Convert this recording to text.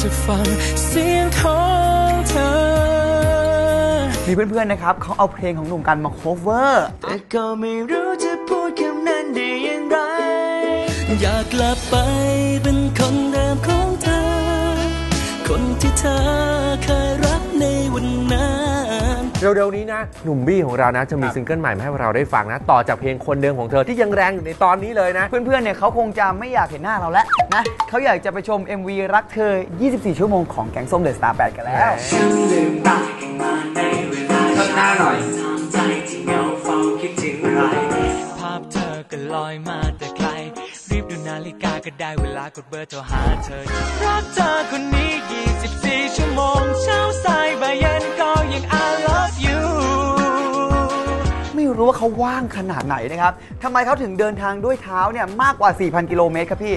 จะฟังเสียงของเธอ มีเพื่อนๆนะครับเขาเอาเพลงของหนุ่มกันมา cover แต่ก็ไม่รู้จะพูดคำนั้นได้อย่างไร อยากกลับไปเป็นคนเดิมของเธอ คนที่เธอเคยรักในวันนั้น เร็วๆนี้นะ หนุ่มบี้ของเรานะ จะมีซิงเกิลใหม่มาให้เราได้ฟังนะ ต่อจากเพลงคนเดิมของเธอที่ยังแรงอยู่ในตอนนี้เลยนะ เพื่อนๆ เนี่ยเขาคงจะไม่อยากเห็นหน้าเราแล้วนะเขาอยากจะไปชม MV รักเธอ 24 ชั่วโมงของแก๊งส้มเดอะสตาร์8กันแล้วภาพเธอก็ลอยมาแต่ไกลรีบดูนาฬิกาก็ได้เวลากดเบอร์โทรหาเธอรักเธอคนนี้ 24 ชั่วโมง รู้ว่าเขาว่างขนาดไหนนะครับทำไมเขาถึงเดินทางด้วยเท้าเนี่ยมากกว่า 4,000 กิโลเมตรครับพี่